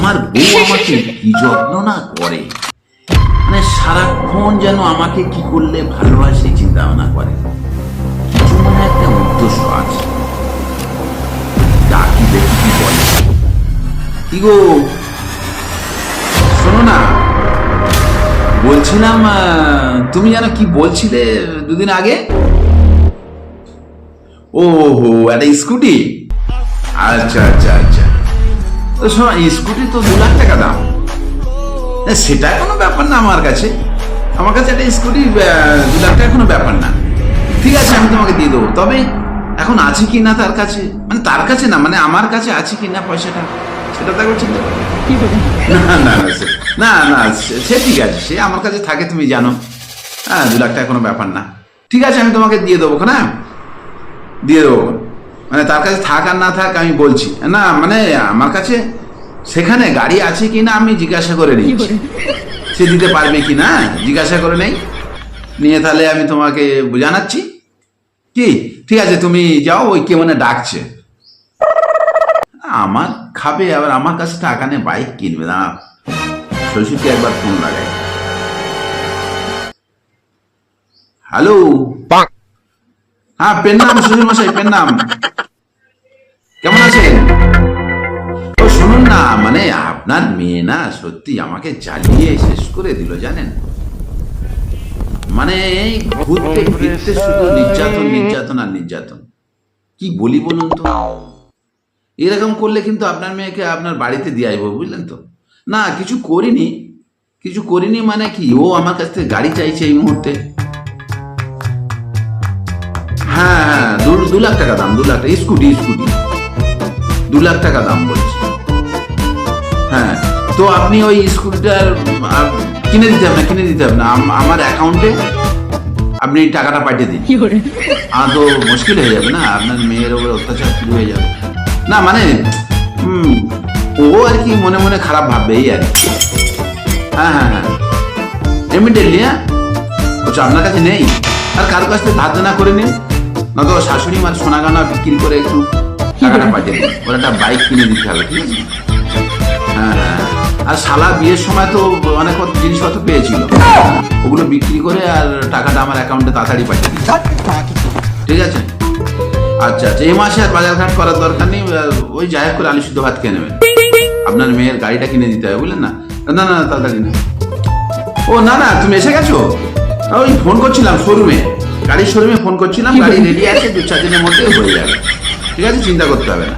আমার বউ আমাকে কি যত্ন না করে। মানে সারাক্ষণ যেন আমাকে কি করলে ভালোবাসে চিন্তা ভাবনা করে। কিছু মনে একটা উদ্দেশ্য আছে। ডাকি দেখি কি বলে। কি গো? শোনো না, বলছিলাম তুমি যেন কি বলছিলে দুদিন আগে? ও হো একটা স্কুটি? আচ্ছা আচ্ছা আচ্ছা। শোনো স্কুটি তো দু লাখ টাকা দাম। না, সেটা কোনো ব্যাপার না আমার কাছে। আমার কাছে একটা স্কুটি দু লাখ টাকা কোনো ব্যাপার না। ঠিক আছে আমি তোমাকে দিয়ে দেবো। তবে এখন আছে কি না তার কাছে? মানে তার কাছে না মানে আমার কাছে আছে কি না পয়সাটা? সেটা তো একবার চিন্তা। না না না সে- না না সে- সে ঠিক আছে সে আমার কাছে থাকে তুমি জানো। হ্যাঁ দু লাখ টাকা কোনো ব্যাপার না। ঠিক আছে আমি তোমাকে দিয়ে দেবো না দিয়ে দেবো। মানে তার কাছে থাক আর না থাক আমি বলছি। না মানে আমার কাছে সেখানে গাড়ি আছে কি না আমি জিজ্ঞাসা করে নিচ্ছি। সে দিতে পারবে কি না জিজ্ঞাসা করে নেই। নিয়ে তাহলে আমি তোমাকে জানাচ্ছি। কি? ঠিক আছে তুমি যাও ওই কে মানে ডাকছে। আমার খাবে আবার আমার কাছে টাকা নেই বাইক কিনবে না। শ্বশুরকে একবার ফোন লাগাই। হ্যালো হ্যাঁ পেন নাম শ্বশুর মশাই পেন নাম। কেমন আছেন? ও শুনুন না মানে আপনার মেয়ে না সত্যি আমাকে জ্বালিয়ে শেষ করে দিল, জানেন? মানে ঘুরতে ফিরতে শুধু নির্যাতন নির্যাতন আর নির্যাতন। কি বলি বলুন তো? এরকম করলে কিন্তু আপনার মেয়েকে আপনার বাড়িতে দিয়ে আসব, বুঝলেন তো? না, কিছু করিনি। কিছু করিনি মানে কি, ও আমার কাছ থেকে গাড়ি চাইছে এই মুহূর্তে। হ্যাঁ হ্যাঁ দু লাখ টাকা দাম, দু লাখ টাকা, স্কুটি স্কুটি। দু লাখ টাকা দাম বলছে হ্যাঁ তো আপনি ওই স্কুটিটার কিনে দিতে হবে না কিনে দিতে হবে না। আমার অ্যাকাউন্টে আপনি টাকাটা পাঠিয়ে দিন। আর তো মুশকিল হয়ে যাবে না আপনার মেয়ের ওপর অত্যাচার শুরু হয়ে যাবে। না মানে ও আর কি মনে মনে খারাপ ভাববে এই আর কি। হ্যাঁ হ্যাঁ হ্যাঁ। ইমিডিয়েটলি হ্যাঁ। বলছো আপনার কাছে নেই। আর কারও কাছ থেকে ধার দেনা করে নিন। না তো শাশুড়ি মার সোনা গানা বিক্রি করে একটু টাকাটা পাঠিয়ে দিন ওর একটা বাইক কিনে দিতে হবে ঠিক আছে? হ্যাঁ হ্যাঁ। আর শালা বিয়ের সময় তো অনেক জিনিসপত্র পেয়েছিল। ওগুলো বিক্রি করে আর টাকাটা আমার অ্যাকাউন্টে তাড়াতাড়ি পাঠিয়ে দিন ঠিক আছে? আচ্ছা আচ্ছা। এই মাসে আর বাজার ঘাট করার দরকার নেই। ওই যাই করে আলু শুদ্ধ ভাত খেয়ে নেবেন আপনার মেয়ের গাড়িটা কিনে দিতে হবে বুঝলেন না? না না না, তাড়াতাড়ি না। ও না না তুমি এসে গেছো? ওই ফোন করছিলাম শোরুমে গাড়ির শোরুমে ফোন করছিলাম গাড়ি রেডি আছে দু চার দিনের মধ্যে হয়ে যাবে। ঠিক আছে চিন্তা করতে হবে না